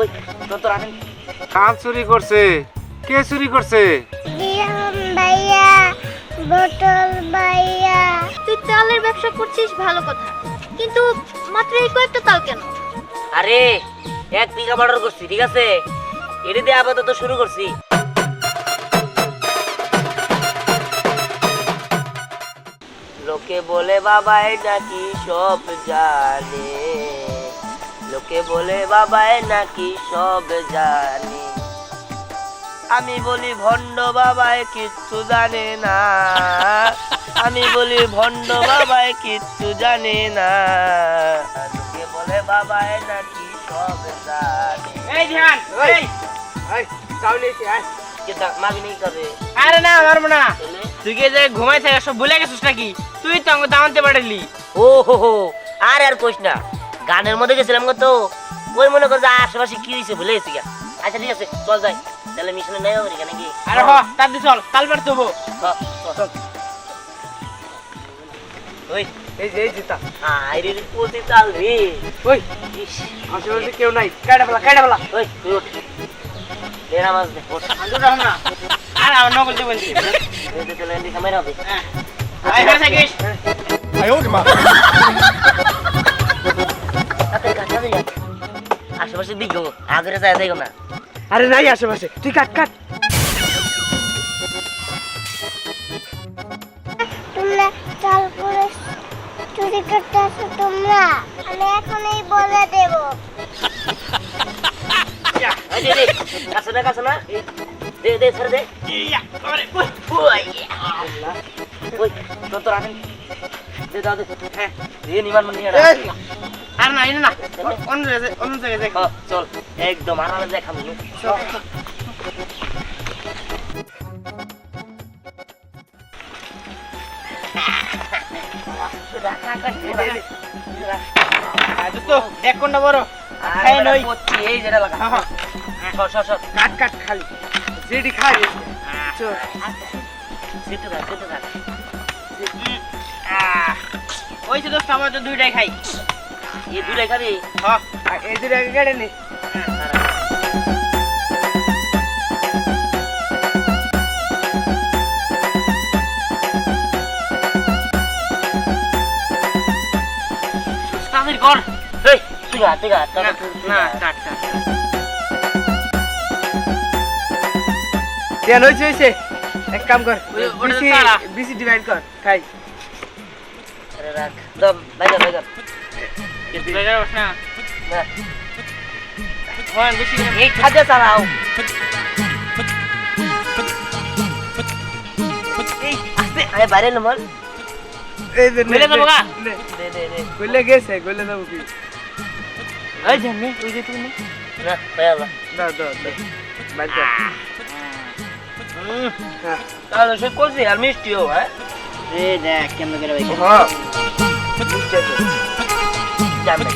ওই তোর তো কাল চুরি করছে। কে চুরি করছে? ভাইয়া বটল ভাইয়া। তুই তালের ব্যবসা করছিস ভালো কথা। কিন্তু মাত্র এই কয়েকটা তাল কেন? আরে এক বিঘা অর্ডার করছি ঠিক আছে? এটা দিয়ে আপাতত শুরু করছি। লোকে বলে বাবাই নাকি সব জানে। লোকে বলে বাবাই নাকি সব জানে। আমি বলি ভণ্ড বাবাই কিচ্ছু জানে না। আমি বলি ভণ্ড বাবাই কিচ্ছু জানে না। লোকে বলে বাবাই নাকি সব জানে। এই ধ্যান এই। এই। চাউলে এসে আয়। কিন্তু মাগি নেই কবে আরে না পারব না। তুই কি যে ঘুমাই থাকে সব ভুলে গেছিস নাকি? তুই তো আমাকে দামাতে পারলি ও হো হো আর আর কইস না। গানের মধ্যে গেছিলাম তো। ওই মনে কর যে আশেপাশে কি হয়েছে ভুলে গেছি গা। আচ্ছা ঠিক আছে চল যাই। তাহলে মিশনে নেই হবে এখানে কি আরে হ তাড়াতাড়ি চল কাল পার দেবো ওই এই যে এই জিতা আরে রে কোতি চাল রে। ওই আশেপাশে কেউ নাই। কাটা ফেলা কাটা ফেলা। ওই তুই ওঠ লেনা মাছ দে ওঠ আন্দো না আরে আমার নকল দেবেন এই দে তাহলে এন্ডি ক্যামেরা হবে আই ফের থাকিস। তাতে আশেপাশে দিগো আগরে যায় দেখো না। আরে নাই আশেপাশে। তুই কাট কাট। তোমরা চাল করে চুরি করতে আসো তোমরা। আমি এখনই এই দে দে কাছে না কাছে না। দে দে ছেড়ে দে। ওই ওই তোর দে দাও দে। হ্যাঁ মন নিয়ে রাখ। আর না না অন্য জায়গায় অন্য জায়গায় দেখ চল। একদম আরামে দেখাবো তো দেখ কোনটা বড় খাই নই। এই যেটা লাগা। সর সর সর কাট কাট খালি। যেটি খাই। চল। সিটে থাক সিটে থাক। ওই তো দোস্ত আমার তো দুইটাই খাই। কেটে নে। এই তুই গা না না কাট কাট। কেন হয়েছে হয়েছে। এক কাম কর বিসি ডিভাইড কর খাই। রাখ দম বাইরে বাইরে বেজার না? না। হয় বেশি এই খাদ্য চালাও। এই আস্তে আরে বাইরে নমল এই যাব গা? দে দে দে গলে গেছে গলে যাব কি? এই ওই যে না। বাইর হ্যাঁ তাহলে সে করছি আর মিষ্টিও হ্যাঁ? এ দেখ কেমন করে ভাই হ্যাঁ। জানবে।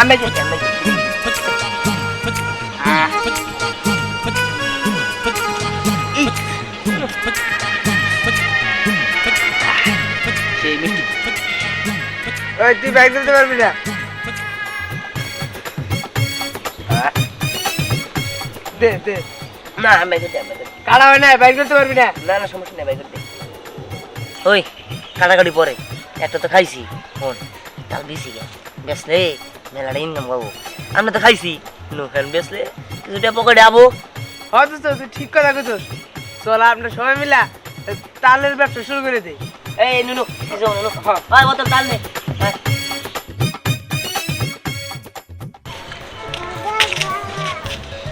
আমি যে জানবে। সেই মিষ্টি। ওই তুই বাইক দিতে পারবি না? দে দে। না আমি আমি বাইরে হয় না বাইক দিতে পারবি না? না না সমস্যা নেই বাইরে ওই কাটাকাটি পরে। একটা তো খাইছি। ফোন তাল বেশি বেসলে মেলাটা ইনকাম পাবো আমরা তো খাইছি। নো ফ্যান বেসলে কিছুটা পকেটে আবো। হয়তো তো তুই ঠিক কথা কইছস। চল আমরা সবাই মিলা তালের ব্যবসা শুরু করে দেই। এই নুনু কিছু নুনু। হয়। বোতল তাল নে।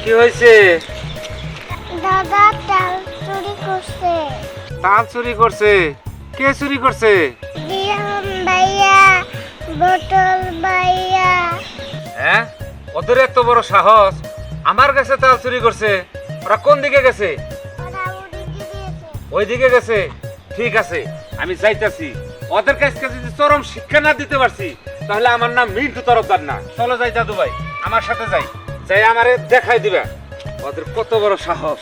কি হয়েছে দাদা চাল চুরি করছে। তাল চুরি করছে। কে চুরি করছে? ভাইয়া বটল ভাইয়া। হ্যাঁ? ওদের এত বড় সাহস। আমার কাছে তাল চুরি করছে। ওরা কোন দিকে গেছে? ওই দিকে গেছে। ঠিক আছে আমি যাইতাছি। ওদের কাছে যদি চরম শিক্ষা না দিতে পারছি তাহলে আমার নাম মিন্টু তরফদার না। চলো যাই দাদু ভাই আমার সাথে যাই। যাই আমারে দেখাই দিবা। ওদের কত বড় সাহস।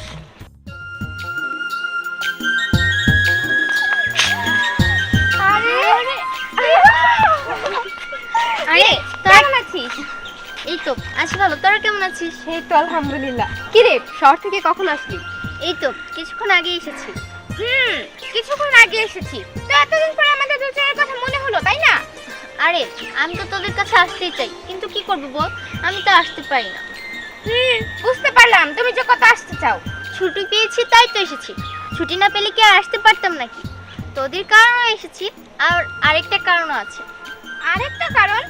আরে কেমন আছিস? এই তো আছি ভালো। তোরা কেমন আছিস? এই তো আলহামদুলিল্লাহ। কি রে শহর থেকে কখন আসলি? এই তো কিছুক্ষণ আগে এসেছি। হুম কিছুক্ষণ আগে এসেছি। তো এতদিন পরে আমাদের দুজনের কথা মনে হলো তাই না? আরে আমি তো তোদের কাছে আসতেই চাই। কিন্তু কি করব বল? আমি তো আসতে পারি না। হুম বুঝতে পারলাম। তুমি যে কত আসতে চাও। ছুটি পেয়েছি তাই তো এসেছি। ছুটি না পেলে কি আর আসতে পারতাম নাকি? তোদের কারণও এসেছি আর আরেকটা কারণও আছে। আরেকটা কারণ?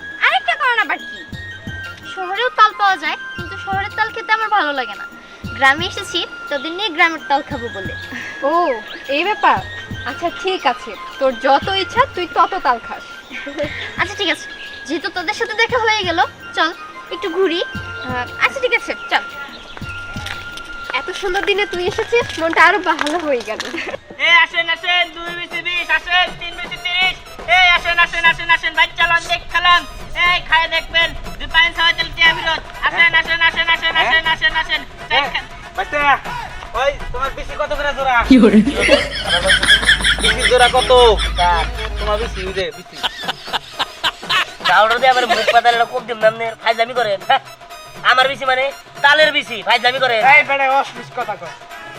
পাওয়া যায় কিন্তু শহরের তাল খেতে আমার ভালো লাগে না। গ্রামে এসেছি তোদের নিয়ে গ্রামের তাল খাব বলে। ও এই ব্যাপার? আচ্ছা ঠিক আছে। তোর যত ইচ্ছা তুই তত তাল খাস। আচ্ছা ঠিক আছে। যেহেতু তোদের সাথে দেখা হয়ে গেল চল একটু ঘুরি। আচ্ছা ঠিক আছে চল। এত সুন্দর দিনে তুই এসেছিস মনটা আরও ভালো হয়ে গেল। এই আসেন আসেন দুই বিসি বিশ আসেন তিন বিসি তিরিশ। এই আসেন আসেন আসেন আসেন বাইক চালান দেখ খেলান এই খায় দেখবেন। পাইন ছয় তেল টিয়া বিরোধ আসেন আসেন আসেন আসেন আসেন আসেন। আসেন বাচ্চা ওই তোমার বেশি কত করে জোড়া? বেশি জোড়া কত? তোমার বেশি যে বেশি। দাউড়ো দিয়ে আবার মুখ পাতালে কোপ দিম নামনে ফাইজলামি করে হ্যাঁ। আমার বেশি মানে তালের বেশি ফাইজলামি করে এই বেড়ে অসমিস কথা কর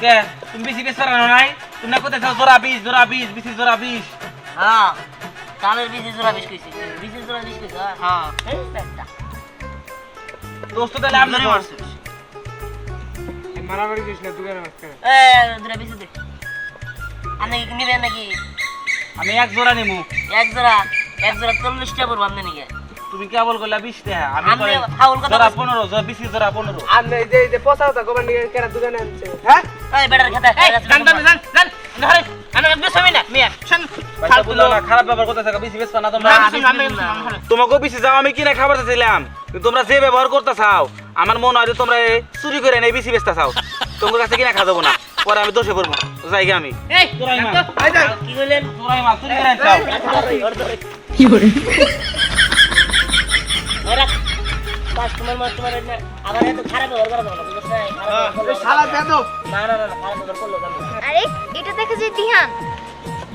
কে তুমি বেশি বেশ পারো নাই তুমি না কোথায় জোড়া বিশ জোড়া বিশ বেশি জোড়া বিশ। হ্যাঁ তালের বেশি জোড়া বিষ কইছি। বেশি জোড়া বিষ কইছি হ্যাঁ। হ্যাঁ। দোস্ত তাহলে ধরে মারছিস। মারামারি করিস না দোকানে মাঝখানে এই জোড়া বেশি দে। আপনি কি নিবেন নাকি? আমি এক জোড়া নিমু। এক জোড়া এক জোড়া চল্লিশটা পড়ব আপনি নিকে তুমি কেবল করলা বিশ টাকা আমি আপনি ফাউল কথা জোড়া। পনেরো জোড়া বেশি জোড়া পনেরো। এই বেটার খেতে এই, জান, জান, জান, জান, ধরেন, আমি বেশ হবি না, মিয়া, খারাপ ব্যবহার করতেছে বেশি বেশ না তোমরা? না, বেশি যাও আমি কিনে খাবার চাইলাম তোমরা যে ব্যবহার করতে চাও আমার মনে হয় তোমরা চুরি করে নেই বেশি বেচতে চাও। তোমার কাছে কিনে খাওয়া যাব না। পরে আমি দোষে পড়ব। যাই গে আমি। কি কইলেন চুরি করে চাও ওরা কাস্টমার মাস্টমার আবার এত খারাপ ব্যবহার করা যাবে না ব্যবহার করলে- না না না খারাপ ব্যবহার করল আরে এটা দেখা যায় দিহান।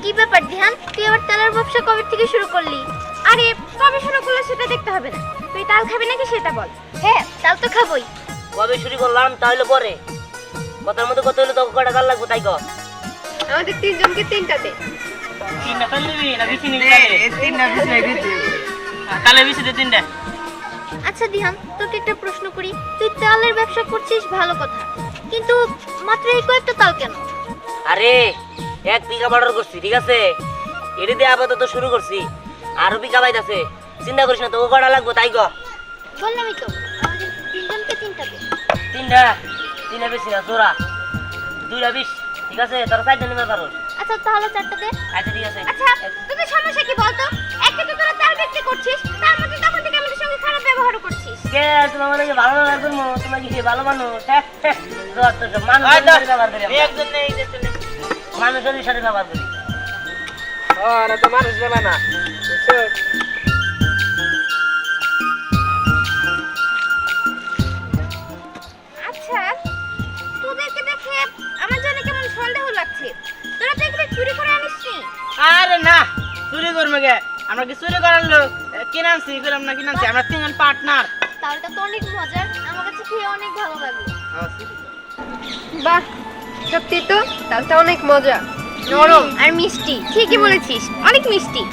কি ব্যাপার ধ্যান? তুই আবার তালের ব্যবসা কবে থেকে শুরু করলি? আরে কবে শুরু করলে সেটা দেখতে হবে না। তুই তাল খাবি নাকি সেটা বল। হ্যাঁ তাল তো খাবোই। কবে শুরু করলাম তাহলে পরে। কথার মধ্যে কত হলে তোকে কটা গাল লাগবো তাই কর আমাদের তিনজনকে তিনটাতে তিনটা তাল নিবি না বেশি নিবি? তাহলে? হ্যাঁ, তাহলে বেশি দে তিনটা। আচ্ছা দিহান তোকে একটা প্রশ্ন করি। তুই তালের ব্যবসা করছিস ভালো কথা। কিন্তু মাত্র এই কয়েকটা তাল কেন? আরে এক বিঘা অর্ডার করছি ঠিক আছে? এটি দিয়ে আপাতত শুরু করছি। আরও বিঘা বাইতেছে চিন্তা করিস না তোকে কটা লাগবো তাই কর বললামই তো আমাদের তিনজনকে তিনটাতে তিনটা? তিনটা বেশি না জোড়া। দুইটা বিশ ঠিক আছে? তোরা চারটা নিতে পারো। আচ্ছা তাহলে চারটাতে আচ্ছা ঠিক আছে। আচ্ছা তোদের সমস্যা কি বলতো? একে তো তোরা তাল বিক্রি করছিস তার মধ্যে তখন থেকে আমাদের সঙ্গে খারাপ ব্যবহার করছিস। কে তোমার মানে কি ভালো ব্যবহার করব তোমার কি ভালো মানুষ? হ্যাঁ, হ্যাঁ। যত সব মানুষের আয় দাও। সাথে ব্যবহার করি চলে। মানুষের সাথে ব্যবহার করি আচ্ছা তোদেরকে দেখে আমার জন্য কেমন সন্দেহ লাগছে? তোরা তো এগুলো চুরি করে আনিসনি। আরে না চুরি করবে গে। আমরা কি চুরি করার লোক? এ, কিনে আনছি করলাম না কিনে আমরা তিনজন পার্টনার তালটা তো অনেক মজার। আমার কাছে খেয়ে অনেক ভালো লাগল। বাহ সত্যি তো? তালটা অনেক মজা। নরম আর মিষ্টি। ঠিকই বলেছিস অনেক মিষ্টি।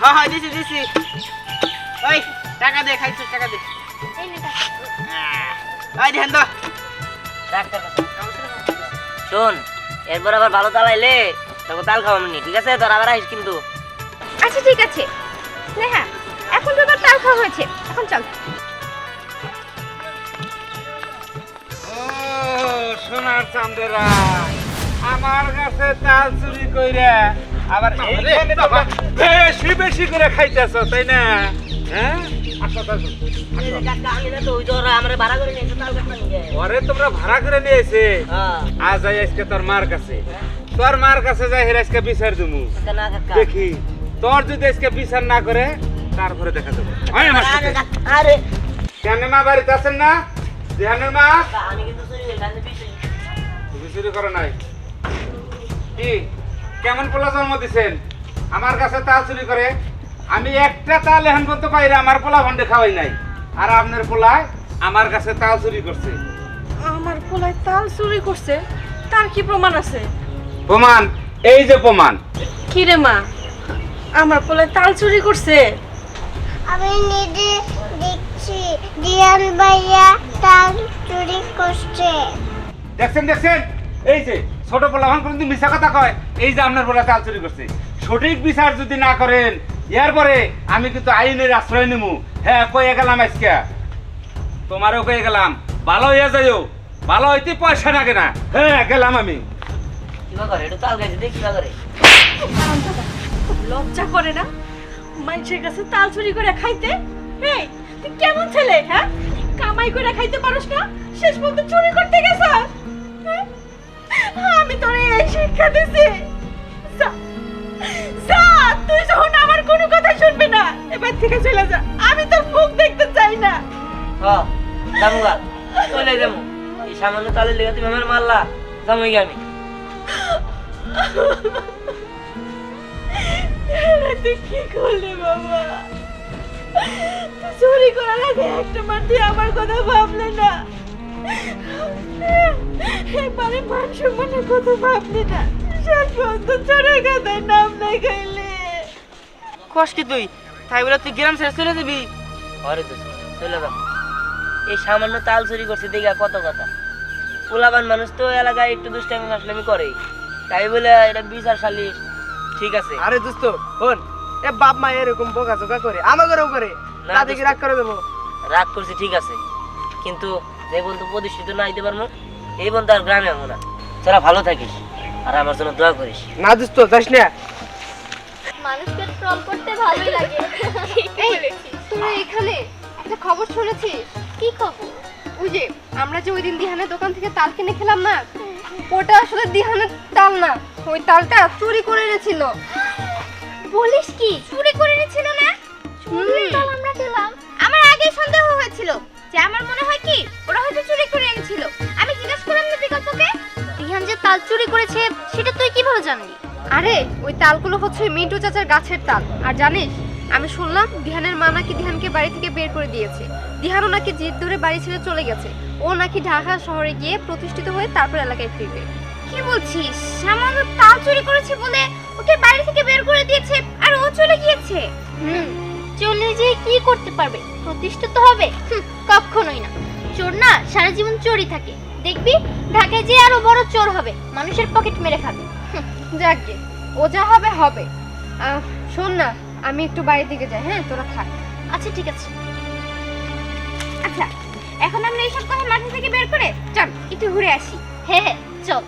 হ্যাঁ হ্যাঁ দিছি দিছি। ওই টাকা দে খাইছিস টাকা দে। এই নে টাকা। আহ, ওই দেখেন তো রাখ তোর কাছে। শোন এরপর আবার ভালো চালাইলে তখন তাল খাওয়াম নি ঠিক আছে? তোর আবার আসিস কিন্তু। আচ্ছা ঠিক আছে। স্নেহা এখন তো তোর তাল খাওয়া হয়েছে। এখন চল। সোনার চান্দেরা আমার কাছে তাল চুরি কইরা আবার এইখানে বেশি বেশি করে খাইতেছ তাই না? হ্যাঁ? করে নিয়ে ওরে তোমরা ভাড়া করে নিয়েছে হ্যাঁ। আজ আজকে তোর মার কাছে। তোর মার কাছে যাই হেরে আজকে বিচার দিমু। দেখি তোর যদি আজকে বিচার না করে তারপরে দেখা যাবে ধ্যানের মা বাড়িতে আছেন না? ধ্যানের মা? চুরি করো নাই। কি? কেমন পোলা জন্ম দিছেন? আমার কাছে তা চুরি করে। আমি একটা তাল এখন পর্যন্ত পাইরে আমার পোলা ভান্ডে খাওয়াই নাই। আর আপনার পোলায় আমার কাছে তাল চুরি করছে। আমার পোলায় তাল চুরি করছে? তার কি প্রমাণ আছে? প্রমাণ? এই যে প্রমাণ। কি রে মা? আমার পোলায় তাল চুরি করছে? আমি নিজে দেখছি দিয়ান ভাইয়া তাল চুরি করছে। দেখছেন দেখছেন? এই যে ছোট পোলা ভান কিন্তু মিশা কথা কয়? এই যে আপনার পোলা তাল চুরি করছে। সঠিক বিচার যদি না করেন এরপরে আমি কিন্তু আইনের আশ্রয় নেব হ্যাঁ কয়ে গেলাম আজকে। তোমারও কয়ে গেলাম। ভালো হইয়া যাইও। ভালো হইতে পয়সা লাগে না। হ্যাঁ গেলাম আমি। লজ্জা করে না? মানুষের কাছে তাল চুরি করে খাইতে? এই তুই কেমন ছেলে হ্যাঁ? কামাই করে খাইতে পারোস না? শেষ পর্যন্ত চুরি করতে গেছ আমি তোরে এই শিক্ষা দিছি। যা, তুই যখন আমার কোনো কথা শুনবি না এবার থেকে চলে যা। আমি তোর মুখ দেখতে চাই না। হ্যাঁ যাব গা চলে যাব। এই সামান্য তালের লেগে তুমি আমার মারলা যাব আমি। তুই কি করলি বাবা? চুরি করার আগে একটা তুই আমার কথা ভাবলে না। মান সম্মানের কথা ভাবলি না। শেষ পর্যন্ত চোরের কথায় নাম লেখাইলে কষ্ট তুই? তাই বলে তুই গ্রাম ছেড়ে চলে যাবি? ঘরে তো চলে যাব। এই সামান্য তাল চুরি করছে দেখা কত কথা। পোলাবান মানুষ তো এলাকায় একটু দুষ্টামি ফাসলামি করে তাই বলে এটা বিচার সালিশ। ঠিক আছে। আরে দোস্ত শোন এ বাপ মা এরকম বোকা জোকা করে আমাকেও করে। রাগ করে দেবো রাগ করছে ঠিক আছে। কিন্তু যে বন্ধু প্রতিষ্ঠিত না দিতে পারব এই বন্ধু আর গ্রামে হব না। তোরা ভালো থাকিস আর আমার জন্য দোয়া করিস। না দোস্ত যাস না। মানুষকে ট্রল করতে ভালোই লাগে। তোরা এখানে একটা খবর শুনেছিস? কি খবর? ওই যে আমরা যে ওই দিন দিহানের দোকান থেকে তাল কিনে খেলাম না ওটা আসলে দিহানের তাল না ওই তালটা চুরি করে এনেছিল। বলিস কি? চুরি করে এনেছিল না? চুরি তাল আমরা খেলাম। আমার আগে সন্দেহ হয়েছিল। যে আমার মনে হয় কি ওরা হয়তো চুরি করে এনেছিল। আমি জিজ্ঞেস করলাম না বিকল্পকে রিহান যে তাল চুরি করেছে সেটা তুই কীভাবে জানলি? আরে ওই তালগুলো হচ্ছে মিন্টু চাচার গাছের তাল। আর জানিস আমি শুনলাম দিহানের মা নাকি দিহানকে বাড়ি থেকে বের করে দিয়েছে। দিহানও নাকি জিদ ধরে বাড়ি ছেড়ে চলে গেছে। ও নাকি ঢাকা শহরে গিয়ে প্রতিষ্ঠিত হয়ে তারপর এলাকায় ফিরবে। কি বলছিস? সামান্য তাল চুরি করেছে বলে ওকে বাড়ি থেকে বের করে দিয়েছে আর ও চলে গিয়েছে? হুম। চলে যেয়ে কি করতে পারবে? প্রতিষ্ঠিত হবে? হুঁ, কখনোই না। চোর না সারা জীবন চোরই থাকে। দেখবি ঢাকায় যে আরও বড় চোর হবে। মানুষের পকেট মেরে খাবে। যাকগে ও যা হবে হবে। আহ, শোন না আমি একটু বাড়ির দিকে যাই হ্যাঁ? তোরা থাক আচ্ছা ঠিক আছে। আচ্ছা এখন আমরা এইসব কথা মাথা থেকে বের করে চল একটু ঘুরে আসি। হ্যাঁ হ্যাঁ চল।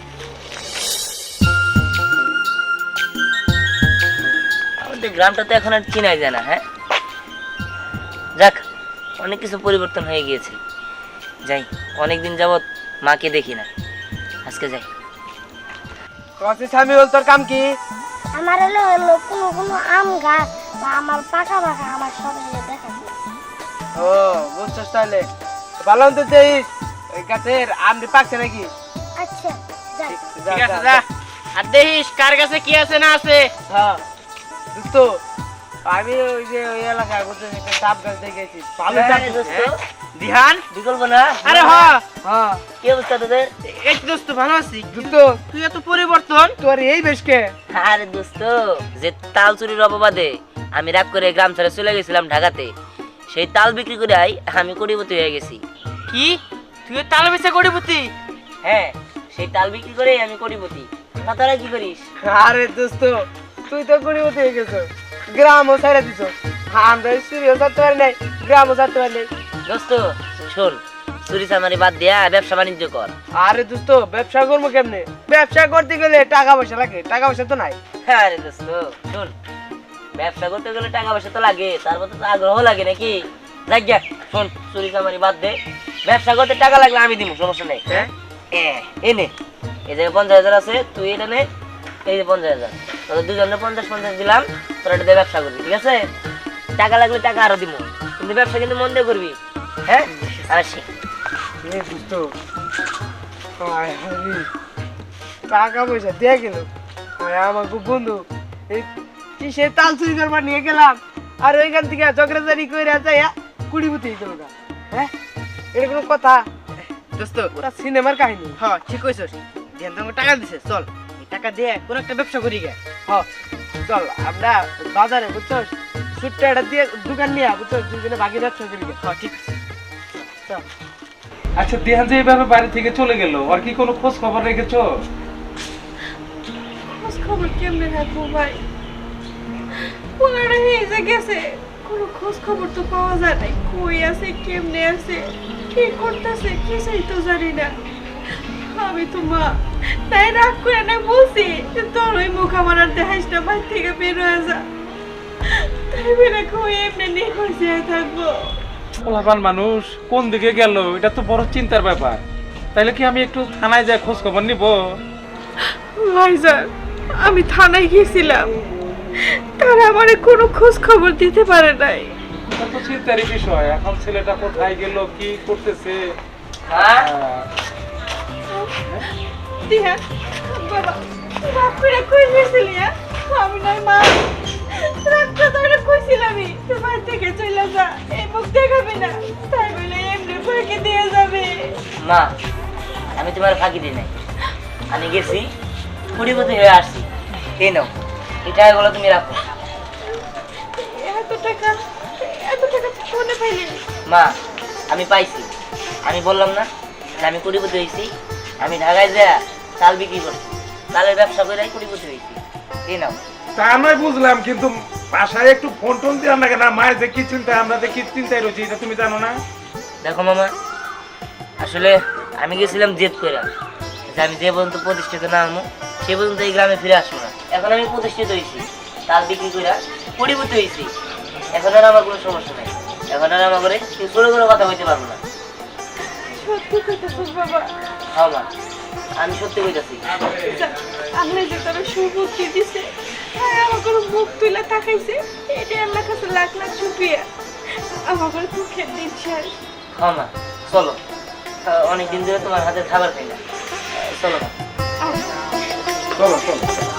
আমাদের গ্রামটা তো এখন আর চিনাই যায় না হ্যাঁ? যাক অনেক কিছু পরিবর্তন হয়ে গিয়েছে। যাই অনেকদিন যাবৎ মাকে দেখি না। আজকে যাই। তোমার সামিউল তোর কাম কি? আমার হলো হলো কোনো কোনো আম গাছ বা আমার পাকা পাকা আমার শরীরে দেখা ও বুঝছস তাহলে। ভালো তো দেখিস ওই গাছের আমটি পাকছে নাকি? আচ্ছা যাই ঠিক আছে যা। আর দেখিস কার কাছে কি আছে না আছে। হ্যাঁ দোস্ত আমি ওই যে ওই এলাকায় ঘুরতে একটা ডাব গাছ দেখেছি ভালো ডাব হ্যাঁ, দোস্ত? দিহান? বিকল্প না? আরে হ। হ্যাঁ। কি অবস্থা তোদের? এই তো দোস্ত ভালো আছি। দোস্ত। তুই এত পরিবর্তন? তোর এই বেশকে আরে দোস্ত যে তাল চুরির অপবাদে আমি রাগ করে গ্রাম ছেড়ে চলে গেছিলাম ঢাকাতে সেই তাল বিক্রি করে আই আমি কোটিপতি হয়ে গেছি। কি? তুই তাল বেচা করিবতি হ্যাঁ সেই তাল বিক্রি করে আমি কোটিপতি। তা তোরা কি করিস? আরে দোস্ত তুই তো গরিব হয়ে গেছো। গ্রামও ছেড়ে দিছ। আমরা সিরিয়াল ছাড়তে পারি নাই গ্রামও ছাড়তে পারি নাই। দোস্ত শোন চুরি চামারি বাদ দিয়া ব্যবসা বাণিজ্য কর। আরে দোস্ত ব্যবসা করব কেমনে? ব্যবসা করতে গেলে টাকা পয়সা লাগে টাকা পয়সা তো নাই। হ্যাঁ রে দোস্ত শোন ব্যবসা করতে গেলে টাকা পয়সা তো লাগে তারপর তো আগ্রহ লাগে নাকি? দেখ গিয়া শোন চুরি চামারি বাদ দে। ব্যবসা করতে টাকা লাগলে আমি দিব সমস্যা নেই। হ্যাঁ? এ নে এই যে পঞ্চাশ হাজার আছে তুই এটা নে এই যে পঞ্চাশ হাজার। তোদের দুজনে পঞ্চাশ পঞ্চাশ দিলাম তোরা এটা দিয়ে ব্যবসা করবি ঠিক আছে? টাকা লাগলে টাকা আরও দিব কিন্তু ব্যবসা কিন্তু মন দিয়ে করবি হ্যাঁ? আসি টাকা পয়সা দিয়ে গেল। আমার খুব বন্ধু। এই কিসে তাল চুরি করবার নিয়ে গেলাম? আর ওইখান থেকে ঝগড়াঝাড়ি করে যাইয়া কুড়ি বুতি দিল হ্যাঁ? এটা কোনো কথা? দোস্ত পুরা সিনেমার কাহিনী। হ্যাঁ ঠিক কইছস। ধ্যান তোমাকে টাকা দিছে চল। টাকা দিয়ে কোন একটা ব্যবসা করি গে। হ চল আমরা বাজারে বুঝছ ছোট্ট একটা দিয়ে দোকান নিয়ে বুঝছ দুজনে ভাগে ব্যবসা করি গে। হ্যাঁ ঠিক আছে। চল। আচ্ছা দেহান যে এইভাবে বাড়ি থেকে চলে গেল আর কি কোনো খোঁজ খবর রেখেছো? খোঁজ খবর কেমনে রাখব ভাই? ওনারা হেজে গেছে। কোনো খোঁজ খবর তো পাওয়া যায় নাই। কই আছে কেমনে আছে? কি করতেছে কিছুই তো জানি না। আমি তো মা তাই রাগ করে না বলছি তোর ওই মুখ আমার আর দেখাইস না বাড়ি থেকে বের হয়ে যা। তাই বেলা কই এমনি নিখোঁজ হয়ে থাকব। পোলাপান মানুষ কোন দিকে গেল এটা তো বড় চিন্তার ব্যাপার। তাইলে কি আমি একটু থানায় যাই খোঁজ খবর নিব ভাইজান আমি থানায় গিয়েছিলাম। তারা আমারে কোনো খোঁজ খবর দিতে পারে নাই। এটা তো চিন্তারই বিষয় এখন ছেলেটা কোথায় গেল কি করতেছে? হ্যাঁ। দিয়া বাবা বাপ করে কই গেছিলি হ্যাঁ? আমি মা। কইছিলামই থেকে চলে যা এই মুখ দেখাবি না। তাই বলে এমনি ফাঁকি দিয়ে যাবে। মা আমি তোমার ফাঁকি দিই নাই। আমি গেছি কুড়িপতি হয়ে আসছি। এই নাও এই টাকাগুলো তুমি রাখো। এত টাকা এত টাকা ফোনে পাইলি? মা আমি পাইছি। আমি বললাম না আমি কুড়িপতি হয়েছি। আমি ঢাকায় যা চাল বিক্রি করছি। চালের ব্যবসা করে কুড়ি কুড়িপতি হয়েছি এই নাও। তা নয় বুঝলাম কিন্তু বাসায় একটু ফোন টোন দিয়ে আপনাকে না। মায়ের যে কি চিন্তা আমরা যে কি চিন্তায় রয়েছি এটা তুমি জানো না? দেখো মামা আসলে আমি গেছিলাম জেদ করে। যে আমি যে পর্যন্ত প্রতিষ্ঠিত না হব সে পর্যন্ত এই গ্রামে ফিরে আসব না। এখন আমি প্রতিষ্ঠিত হয়েছি। তাল বিক্রি করে কুড়িপতি হয়েছি। এখন আর আমার কোনো সমস্যা নাই। এখন আর আমার করে কথা বলতে পারব না। সত্যি কইতেছিস বাবা। হ্যাঁ মা। আমি সত্যি বলতেছি আপনি যে তোর সুবুদ্ধি দিছে আর আমার কোনো মুখ তুলে তাকাইছে এটা আমার কাছে লাখ লাখ শুক্রিয়া। আমার দুঃখের দিন শেষ হ্যাঁ মা চলো। অনেকদিন ধরে তোমার হাতে খাবার খাই না। চলো আচ্ছা চলো চলো।